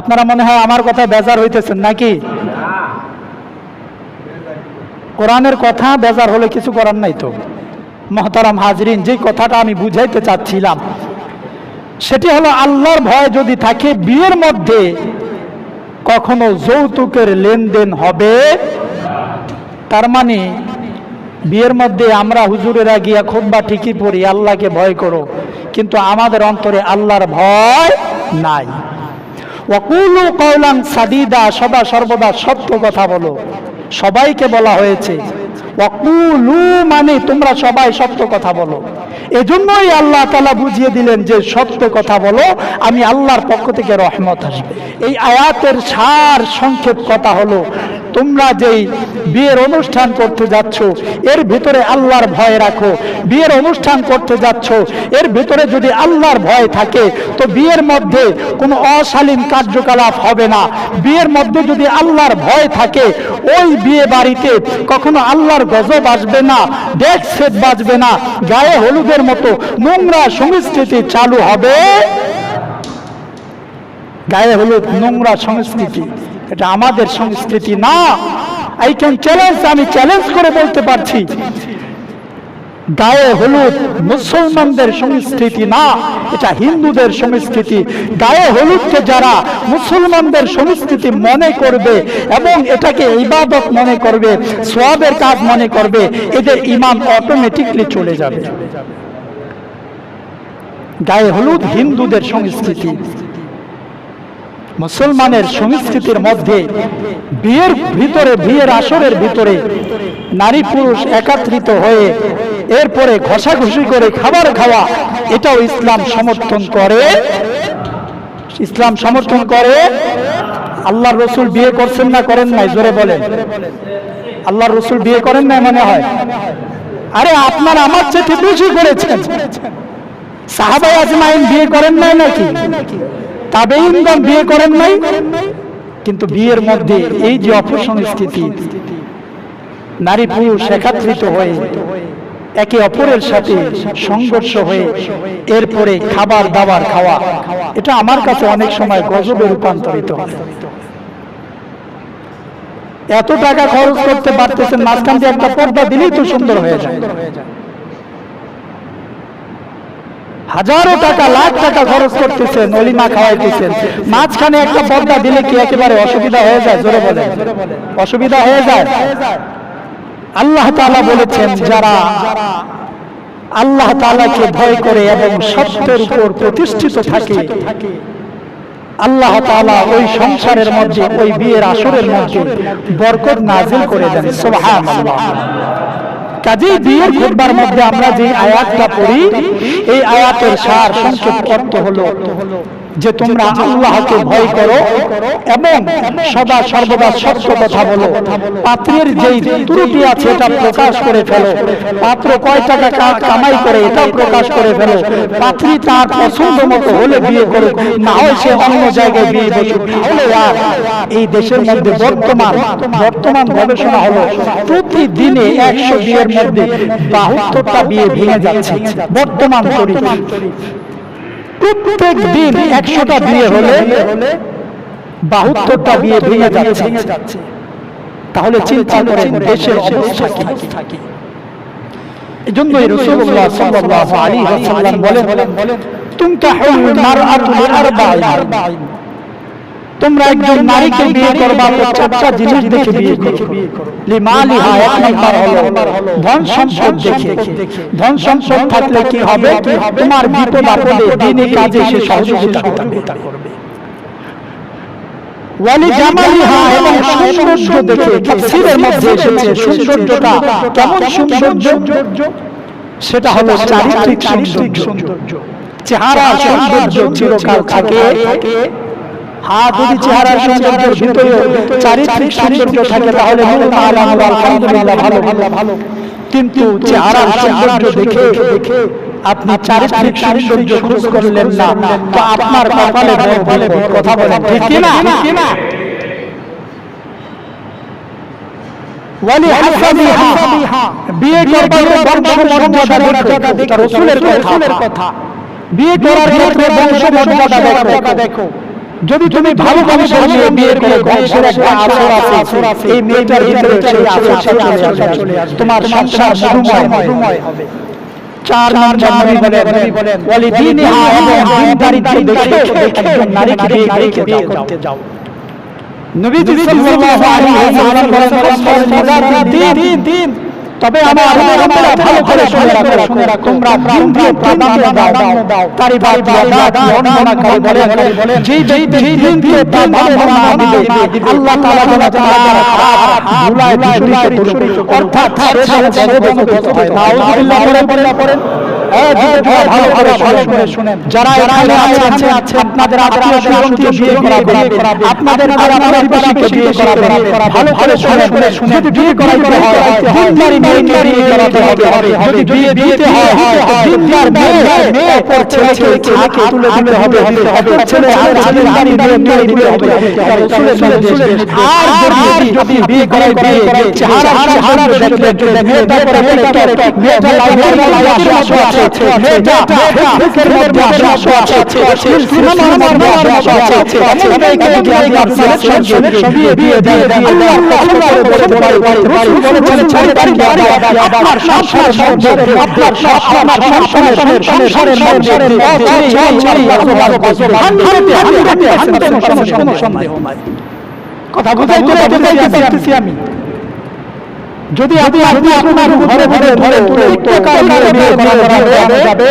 আপনারা মনে হয় আমার কথা বেজার হইতেছেন, নাকি? কোরআনের কথা বেজার হলে কিছু করার নাই তো। মহতারাম হাজরিন, যে কথাটা আমি বুঝাইতে চাচ্ছিলাম, সেটি হলো আল্লাহর ভয় যদি থাকে, বিয়ের মধ্যে কখনো যৌতুকের লেনদেন হবে। তার মানে বিয়ের মধ্যে আমরা হুজুরেরা গিয়া খুববা ঠিকই পড়ি, আল্লাহকে ভয় করো, কিন্তু আমাদের অন্তরে আল্লাহর ভয় নাই। ওয়াকুলু কৌলান সাদিদা সদা সর্বদা সত্য কথা বলো। সবাইকে বলা হয়েছে ওয়াকুলু মানে তোমরা সবাই সত্য কথা বলো। এজন্যই আল্লাহ তালা বুঝিয়ে দিলেন যে সত্য কথা বলো, আমি আল্লাহর পক্ষ থেকে রহমত আসবে। এই আয়াতের সার সংক্ষেপ কথা হলো, তোমরা যেই বিয়ের অনুষ্ঠান করতে যাচ্ছ, এর ভিতরে আল্লাহর ভয় রাখো। বিয়ের অনুষ্ঠান করতে যাচ্ছ, এর ভিতরে যদি আল্লাহর ভয় থাকে, তো বিয়ের মধ্যে কোনো অশালীন কার্যকলাপ হবে না। বিয়ের মধ্যে যদি আল্লাহর ভয় থাকে, ওই বিয়ে বাড়িতে কখনো আল্লাহর গজব আসবে না ডেক সেট বাজবে না, গায়ে হলুদের মতো নোংরা সংস্কৃতি চালু হবে। গায়ে হলুদ, নোংরা সংস্কৃতি, এটা আমাদের সংস্কৃতি না। আই ক্যান চ্যালেঞ্জ আমি চ্যালেঞ্জ করে বলতে পারছি। গায়ে হলুদ মুসলমানদের সংস্কৃতি না, এটা হিন্দুদের সংস্কৃতি। গায়ে হলুদকে যারা মুসলমানদের সংস্কৃতি মনে করবে এবং এটাকে ইবাদত মনে করবে সোয়াবের কাজ মনে করবে, এদের ইমান অটোমেটিকলি চলে যাবে। গায়ে হলুদ হিন্দুদের সংস্কৃতি। মুসলমানের সংস্কৃতির মধ্যে বিয়ের ভিতরে, বিয়ের আসরের ভিতরে নারী পুরুষ একাত্রিত হয়ে এরপরে ঘষাঘষি করে খাবার খাওয়া, এটাও ইসলাম সমর্থন করে। ইসলাম সমর্থন করে। আল্লাহ রসুল বিয়ে করছেন না, করেন নাই, জোরে বলেন। আল্লাহ রসুল বিয়ে করেন না মনে হয়? আরে, আপনার আমার চেয়ে বেশি করেছেন। সাহাবাই আজমাইন বিয়ে করেন নাই নাকি? তাবেইনগণ বিয়ে করেন নাই? কিন্তু বিয়ের মধ্যে এই যে অপসংস্কৃতি নারী পুরুষ একাত্রিত হয়ে একে অপরের সাথে সংঘর্ষ হয়ে এরপরে খাবার দাবার খাওয়া। এটা আমার কাছে অনেক সময় গজবে রূপান্তরিত এত টাকা খরচ করতে পারতেছেন, মাঝখান দিয়ে একটা পর্দা দিলেই তো সুন্দর হয়ে যায়। হাজারো টাকা, লাখ টাকা খরচ করতেছেন, অলিমা খাওয়াইতেছেন। মাঝখানে একটা পর্দা দিলে কি একেবারে অসুবিধা হয়ে যায়? জোরে বলে অসুবিধা হয়ে যায়? আল্লাহ তাআলা বলেছেন যারা আল্লাহ তালাকে ভয় করে এবং সত্যের উপর প্রতিষ্ঠিত থাকে, আল্লাহ তাআলা ওই সংসারের মধ্যে, ওই বিয়ের আসরের মধ্যে বরকত নাজিল করে দেন কাজেই বিয়ের খুতবার মধ্যে আমরা যে আয়াতটা পড়ি, এই আয়াতের সার সংক্ষেপ অর্থ হলো যে তোমরা আল্লাহকে ভয় করো এবং সদা সর্বদা সত্য কথা বলো। পাত্রের যেই ত্রুটি আছে এটা প্রকাশ করে ফেলো। পাত্র কয় টাকা কামাই করে এটাও প্রকাশ করে ফেলো। পাত্রী তার পছন্দ মতো হলে বিয়ে করো না হয় সে অন্য জায়গায় বিয়ে তাহলে আর এই দেশের মধ্যে বর্তমান বর্তমান গবেষণা হলো প্রতিদিনে একশো বিয়ের মধ্যে বাহাত্তরটা বিয়ে ভেঙে যাচ্ছে। বর্তমান প্রত্যেক দিন একশোটা বিয়ে হলে বাহাত্তরটা বিয়ে ভেঙে যাচ্ছে। তাহলে চিন্তা করেন দেশের অবস্থা কি? এজন্যই রাসূলুল্লাহ সাল্লাল্লাহু আলাইহি ওয়াসাল্লাম বলেন তুনকাহুল মারআতু লিআরবাঈন তোমরা একজন নারীকে বিয়ে করবা চারটা জিনিস দেখে বিয়ে করো। এক হলো ধন সম্পদ দেখে। ধন সম্পদ থাকলে কি হবে? তোমার বিপদ আপদে দিনে কাজে সে করবে। ওয়ালি এবং সৌন্দর্য দেখে, তাফসীরের মধ্যে এসেছে সৌন্দর্যটা কেমন সৌন্দর্য? সেটা হলো চারিত্রিক সৌন্দর্য। চেহারা সৌন্দর্য চিরকাল থাকে। যদি চেহারার সৌন্দর্যের ভিতরেও চারিত্রিক সৌন্দর্য থাকে তাহলে মূল তাহলে আমরা আলহামদুলিল্লাহ ভালো ভালো। ভালো। কিন্তু চেহারার সৌন্দর্য দেখে দেখে আপনি চারিত্রিক সৌন্দর্য খোঁজ করলেন না। তো আপনার কপালে বলে কথা বলেন। ঠিক কি না? বিয়ে করবার বংশ দেখো রাসূলের কথা। বিয়ে করার ক্ষেত্রে বংশ মর্যাদা দেখো। যদি তুমি ভালো মানুষের মেয়ে বিয়ে করে বংশের একটা আসর আছে এই মেয়েটার ভিতরে সেই আসর চলে আসবে। তোমার সংসার মধুময় হবে। চার নম্বর নবী বলেন ওয়ালি দীনিহা এবং দীনদারিত্ব দেখে একজন নারীকে বিয়ে করতে যাও। নবীজি সাল্লাল্লাহু আলাইহি ওয়াসাল্লাম বলেন আসসালামু দিন তবে আমার ভালো করে শুনে রাখো শুনে রাখো তোমরা দিন প্রাধান্য দাও দাও তারই বাদ বাদ বর্ণনা করে বলেন যেই যেই যেই দিন প্রাধান্য না দিবে আল্লাহ তাআলা বলে তারা অর্থাৎ হয় পড়ে পড়ে পড়েন শুনে শুনেন। যারা এখানে আছে আছে আপনাদের আত্মীয় স্বজনকে বিয়ে করাবে আপনাদের আপনাদের প্রতিবেশীকে বিয়ে করাবে ভালো করে শুনে শুনে শুনে যদি বিয়ে করাইতে হয় দিনদারি মেয়েকে বিয়ে করাতে হবে যদি বিয়ে দিতে হয় দিনদার মেয়ে অপর ছেলেকে ছেলেকে তুলে দিতে হবে অপর ছেলে আর দিনদারি মেয়ে মেয়ে দিতে হবে শুনে শুনে আর যদি যদি বিয়ে করাই বিয়ে চেহারা চেহারা দেখলে মেয়েটা পরে মেয়েটা মেয়েটা লাইব্রেরি আসে আসে মেয়েটা ফেসবুকের মধ্যে আসে আসে আছে সিনেমার মধ্যে আসে আসে আছে এমন মেয়েকে যদি আপনি আপনার সন্তানের বিয়ে দিয়ে দিয়ে দেন আল্লাহ আল্লাহ বলে বলে বলেছেন ছেলে তারিখে আপনার সংসারের মধ্যে আপনার আপনার সংসারের সংসারের মধ্যে চল চল চল হান্ড্রেডে হান্ড্রেডে হান্ড্রেডে সন্দেহ নাই কথা করে বুঝাইতেছি আমি যদি আপনি আপনি আপনার ঘরে ঘরে ধরে ঘরে ঘরে ঘরে ঘরে ঘরে যাবে